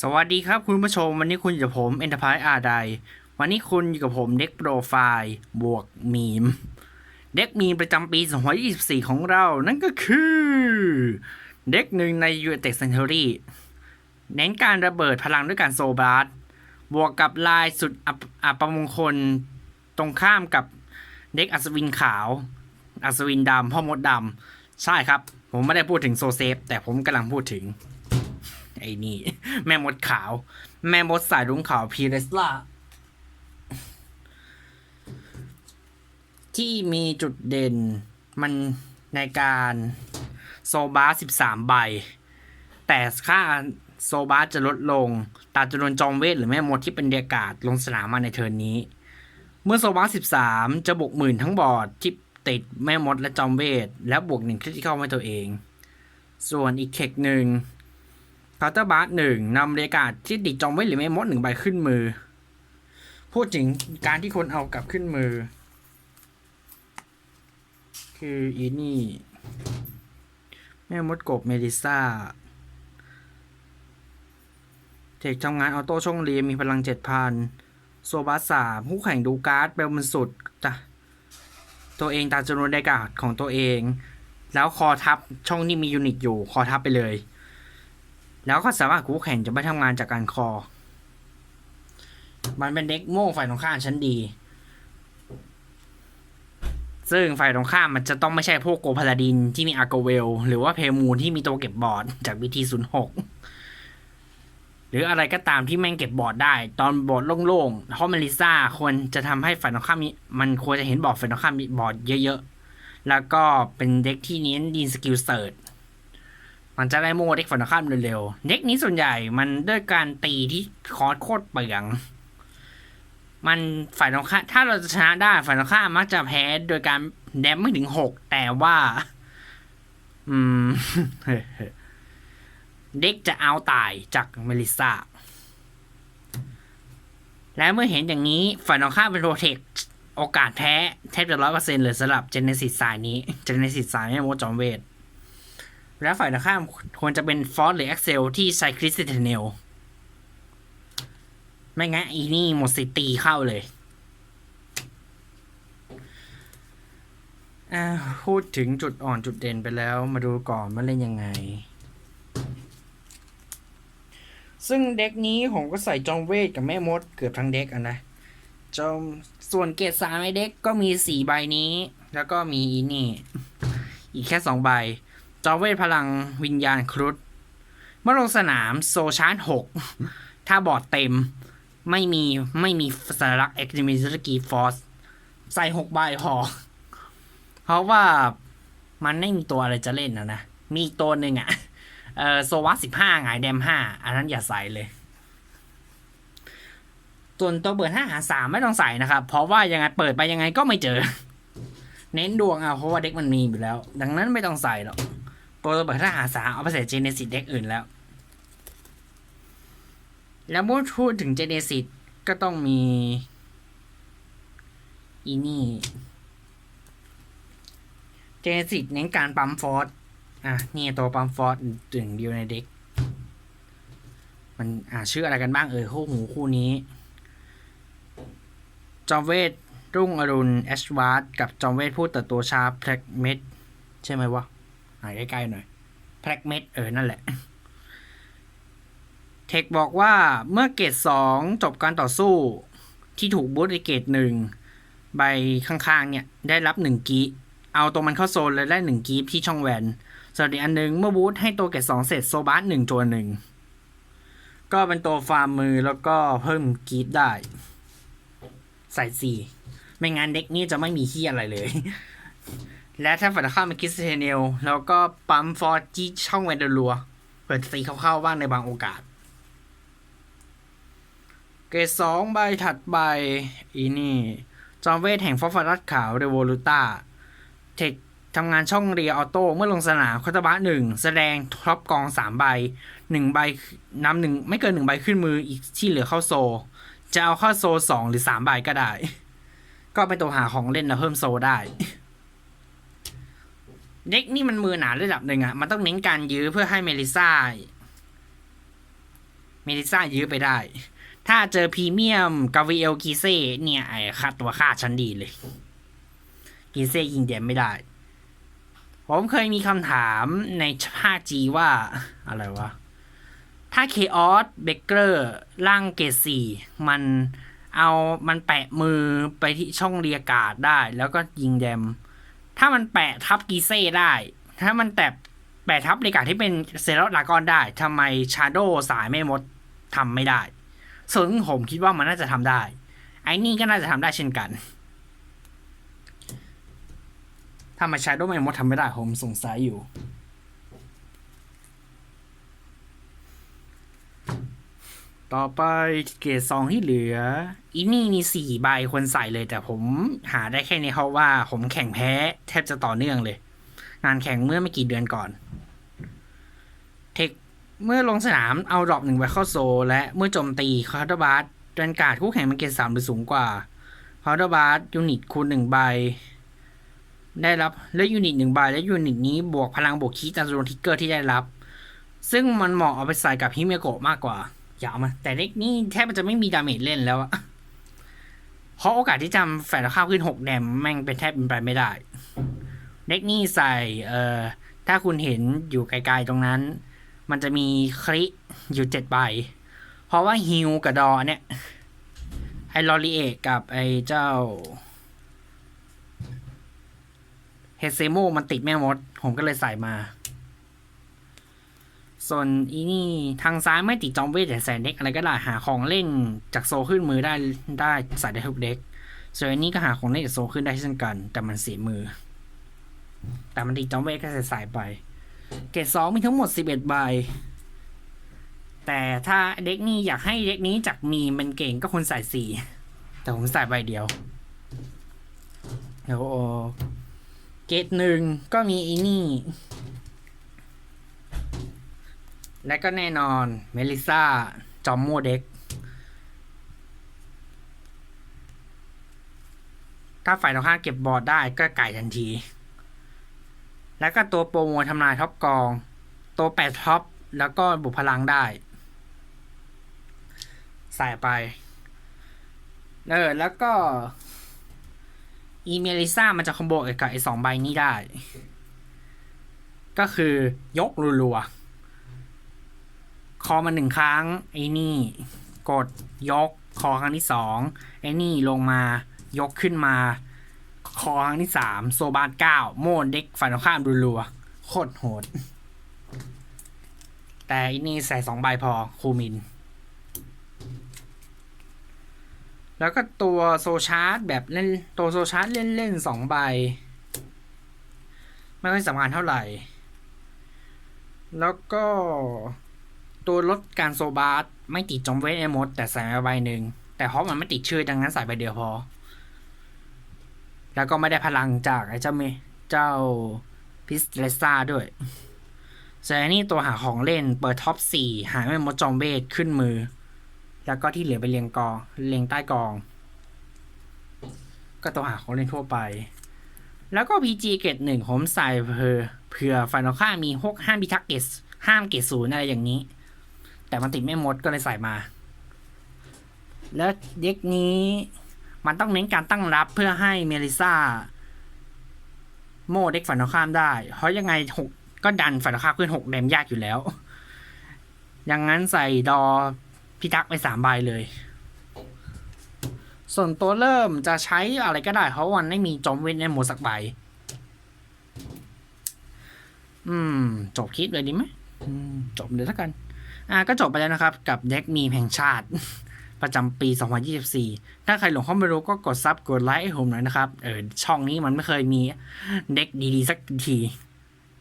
สวัสดีครับคุณผู้ชม วันนี้คุณอยู่กับผม Enterprise อาไดวันนี้คุณอยู่กับผมเด็กโปรไฟล์บวกมีม เด็กมีมประจำปี 2024 ของเรา นั่นก็คือ เด็กหนึ่งใน u ูเต็กเซน t ุรีเน้นการระเบิดพลังด้วยการโซบาร์บวกกับลายสุดอัปอัปมงคล ตรงข้ามกับเด็กอัศวินขาว อัศวินดำพ่อมดดำใช่ครับ ผมไม่ได้พูดถึงโซเซฟ แต่ผมกำลังพูดถึง ไอ้นี่ แม่มดขาว แม่มดสายรุ้งขาวพีเรสลาที่มีจุดเด่นมันในการโซบาสิบสามใบ แต่ค่าโซบาจะลดลง ตามจำนวนจอมเวทหรือแม่มดที่เป็นเดียกาศลงสนามมาในเทิร์นนี้ เมื่อโซบาสิบสามจะบวกหมื่นทั้งบอร์ดที่ติดแม่มดและจอมเวท และบวกหนึ่งคริติคอลให้ตัวเอง ส่วนอีกเทคหนึ่ง คาร์เตอร์บาร์หนึ่งนำเรกาศที่ติดจอมไว้หรือไม่มดหนึ่งใบขึ้นมือ พูดถึงการที่คนเอากลับขึ้นมือ คืออีนี่ แม่มดกบเมดิซ่าเทคทำงานออโต้ช่องเรียมีพลังเจ็ดพันโซบาสามผู้แข่งดูการ์ดเบลมันสุดจ้ะตัวเองตามจำนวนเรกาศของตัวเอง แล้วคอทับช่องที่มียูนิตอยู่ คอทับไปเลย แล้วก็สามารถคู่แข่งจะไม่ทำงานจากการคอ มันเป็นเด็กโม่ฝ่ายตรงข้ามชั้นดี ซึ่งฝ่ายตรงข้ามมันจะต้องไม่ใช่พวกโกพาลาดินที่มีอาโกเวล หรือว่าเพมูนที่มีตัวเก็บบอร์ดจากบีทีศูนย์หกหรืออะไรก็ตามที่แม่งเก็บบอร์ดได้ ตอนบอร์ดโล่งๆเพราะเมลิซ่าควรจะทำให้ฝ่ายตรงข้ามมีมันควรจะเห็นบอร์ดฝ่ายตรงข้ามมีบอร์ดเยอะๆ แล้วก็เป็นเด็กที่เน้นดีนสกิลเซิร์ช มันจะได้โม่เด็กฝั่งตรงข้ามเร็วๆเด็กนี้ส่วนใหญ่มันด้วยการตีที่คอร์สโคตรเปลือง มันฝ่ายตรงข้ามถ้าเราจะชนะได้ฝ่ายตรงข้ามมักจะแพ้โดยการแดมไม่ถึงหกแต่ว่า อืม เด็กจะเอาตายจากเมลิซาและเมื่อเห็นอย่างนี้ฝ่ายตรงข้ามเป็นโรเทคโอกาสแพ้แทบจะร้อยเปอร์เซ็นต์เลยสำหรับเจเนซิสสายนี้เจเนซิสสายไม่โมจอมเวท และฝ่ายตรงข้ามควรจะเป็นฟอสหรือ e อ c เซลที่ใช้คริสติเทเนลไม่งั้นอีนี่หมดสิตีเข้าเลยพูดถึงจุดอ่อนจุดเด่นไปแล้วมาดูก่อนว่าเล่นยังไง ซึ่งเด็กนี้ผมก็ใส่จอมเวทกับแม่มดเกือบทั้งเด็กอะนะจอมส่วนเกรดสามในเด็กก็มีสี่ใบนี้ แล้วก็มีอีนี่ อีกแค่สองใบ จอเวทพลังวิญญาณครุฑเมื่อลงสนามโซชาร์จหกถ้าบอร์ดเต็มไม่มีไม่มีสัญลักษณ์เอ็กซ์มิสกีฟอร์สใส่หกใบพอ เพราะว่ามันไม่มีตัวอะไรจะเล่นนะนะ มีตัวหนึ่งอะเออโซวัสสิบห้าไงแดมห้าอันนั้นอย่าใส่เลย ส่วนตัวเปิดห้าหาสามไม่ต้องใส่นะครับ เพราะว่ายังไงเปิดไปยังไงก็ไม่เจอ เน้นดวงเอาเพราะว่าเด็กมันมีอยู่แล้ว ดังนั้นไม่ต้องใส่หรอก ตัวเปิดห้าหาสามเอาไปใส่เจเนซิสเด็กอื่นแล้ว แล้วเมื่อพูดถึงเจเนซิสก็ต้องมี อีนี่เจเนซิสเน้นการปั๊มฟอร์สอะ นี่ตัวปั๊มฟอร์สถึงเดียวในเด็ก มันอ่าชื่ออะไรกันบ้างเอ่ยคู่หูคู่นี้ จอมเวทรุ่งอรุณ แอชวาร์ดกับจอมเวทพูดแต่ตัวชาแพล็กเมดใช่ไหมวะ หายใกล้ๆหน่อยแพลกเม็ดเออ นั่นแหละ เทคบอกว่าเมื่อเกรดสองจบการต่อสู้ ที่ถูกบูตในเกรดหนึ่งใบข้างๆ เนี่ย ได้รับหนึ่งกีเอาตัวมันเข้าโซน แล้วได้หนึ่งกีฟที่ช่องแวนส่วนอีกอันหนึงเมื่อบูตให้ตัวเกรดสองเสร็จโซบาสหนึ่งตัวหนึ่งก็เป็นตัวฟาร์มมือแล้วก็เพิ่มกีฟได้ ใส่สี่ไม่งั้นเด็กนี่จะไม่มีขี้ยอะไรเลย และถ้าฝันข้ามเป็นคิสเทเนลแล้วก็ปั๊มฟอร์จีช่องแวนเดอรัวเปิดตีเข้าๆบ้างในบางโอกาส เกรดสองใบถัดไป อีนี่ จอมเวทแห่งฟอฟอรัสขาวเรโวลูต้าเทคทำงานช่องเรียออโต้เมื่อลงสนามคาตาบะหนึ่งแสดงท็อปกองสามใบหนึ่งใบนำหนึ่งไม่เกินหนึ่งใบขึ้นมืออีกที่เหลือเข้าโซ จะเอาเข้าโซสองหรือสามใบก็ได้ ก็เป็นตัวหาของเล่นแล้วเพิ่มโซได้ เด็กนี่มันมือหนาระดับหนึ่งอะมันต้องเน้นการยื้อเพื่อให้เมลิซ่า เมลิซ่ายื้อไปได้ ถ้าเจอพรีเมียมกาเวลกีเซ่เนี่ยไอ้ค่าตัวค่าชั้นดีเลย กีเซ่ยิงแดมไม่ได้ ผมเคยมีคำถามในภาคจีว่า อะไรวะ ถ้าเคออสเบเกอร์ร่างเกสีมันเอามันแปะมือไปที่ช่องเรียกาดได้ แล้วก็ยิงแดม ถ้ามันแปะทับกีเซ่ได้ ถ้ามันแตะแปะทับเรีกาที่เป็นเซเลอร์ลากอนได้ทำไมชาโดสายแม่มดทำไม่ได้ ซึ่งผมคิดว่ามันน่าจะทำได้ ไอ้นี่ก็น่าจะทำได้เช่นกันถ้ามชาโดแม่มดทำไม่ได้ ผมสงสัยอยู่ต่อไปเกรดสองที่เหลือ อีนี่มีสี่ใบคนใส่เลย แต่ผมหาได้แค่นี้เพราะว่าผมแข่งแพ้แทบจะต่อเนื่องเลย งานแข่งเมื่อไม่กี่เดือนก่อน เทคเมื่อลงสนามเอาดรอปหนึ่งไว้เข้าโซ และเมื่อโจมตีคาร์ดบาร์เดินการ์ดคู่แข่งมันเกรดสามหรือสูงกว่าคาร์ดบาร์ดยูนิตคูณหนึ่งใบ ได้รับและยูนิตหนึ่งใบและยูนิตนี้บวกพลังบวกคีตามจำนวนทิกเกอร์ที่ได้รับ ซึ่งมันเหมาะเอาไปใส่กับฮิเมโกะมากกว่าอย่าเอามา แต่เด็กนี่แทบจะไม่มีดาเมจเล่นแล้วอะ เพราะโอกาสที่จำแฝดข้าวขึ้นหกแดมแม่งเป็นแทบเป็นไปไม่ได้เด็กนี่ใส่เอ่อถ้าคุณเห็นอยู่ไกลๆตรงนั้น มันจะมีคริอยู่เจ็ดใบ เพราะว่าฮิวกับดอเนี่ย ไอลอรีเอกกับไอเจ้าเฮเซโมมันติดแม่มด ผมก็เลยใส่มา ส่วนอีนี่ทางซ้ายไม่ติดจอมเวทแต่ใส่เด็กอะไรก็ได้หาของเล่นจากโซขึ้นมือได้ได้ใส่ได้ทุกเด็กส่วนอันนี้ก็หาของเล่นจากโซขึ้นได้เช่นกัน แต่มันเสียมือ แต่มันติดจอมเวทก็ใส่ใส่ไป เกรดสองมีทั้งหมดสิบเอ็ดใบแต่ถ้าเด็กนี้อยากให้เด็กนี้จากมีมันเก่งก็คนใส่สี่แต่ผมใส่ใบเดียวแล้วเกรดหนึ่งก็มีอีนี่ และก็แน่นอนเมลิซาจอมโมเด็ก ถ้าฝ่ายตรงข้ามเก็บบอร์ดได้ก็ไก่ทันที แล้วก็ตัวโปรโมทำลายท็อปกอง ตัวแปดท็อป แล้วก็บุพลังได้ ใส่ไป เออ แล้วก็ อีเมลิซ่ามันจะคอมโบกับไอ้สองใบนี้ได้ ก็คือยกรัวๆ คอมาหนึ่งครั้ง ไอ้นี่ กดยกคอครั้งที่สองไอ้นี่ลงมายกขึ้นมา คอครั้งที่สามโซบานเก้าโมนเด็กฝ่ายตรงข้ามรัวๆโคตรโหด แต่อันนี้ใส่สองใบพอคูมิน แล้วก็ตัวโซชาร์จแบบเล่นตัวโซชาร์จเล่นเล่นสองใบ ไม่ค่อยสำคัญเท่าไหร่ แล้วก็ ตัวลดการโซบาร์ไม่ติดจอมเวทไอมดแต่ใส่มาใบหนึ่ง แต่เพราะมันไม่ติดชื่อดังนั้นใส่ใบเดียวพอ แล้วก็ไม่ได้พลังจากไอ้เจ้าเมเจ้าพิสเลซ่าด้วยส่วนอันนี้ตัวหาของเล่นเปิดท็อปสี่หาแม่มดจอมเวทขึ้นมือ แล้วก็ที่เหลือไปเรียงกองเรียงใต้กอง ก็ตัวหาของเล่นทั่วไป แล้วก็ PG เกตหนึ่งผมใส่เผื่อเผื่อฝ่ายตรงข้ามมีหกห้ามพิทักเกตห้ามเกตศูนย์อะไรอย่างนี้ แต่มันติดไม่หมดก็เลยใส่มา แล้วเด็กนี้มันต้องเน้นการตั้งรับเพื่อให้เมลิซ่าโม่เด็กฝ่ายตรงข้ามได้ เพราะยังไงหกก็ดันฝ่ายตรงข้ามขึ้นหกแดมยากอยู่แล้ว อย่างนั้นใส่ดอพิทักษ์ไปสามใบเลย ส่วนตัวเริ่มจะใช้อะไรก็ได้ เพราะวันไม่มีจอมเวนในหมดสักใบ อืม จบคลิปเลยดีไหมอืมจบเลยแล้วกัน อ่าก็จบไปแล้วนะครับ กับเด็กมีแห่งชาติ ประจำปี 2024 ถ้าใครหลงเข้าไม่รู้ก็กดซับกดไลค์ให้ผมหน่อยนะครับ เออช่องนี้มันไม่เคยมีเด็กดีๆ สักที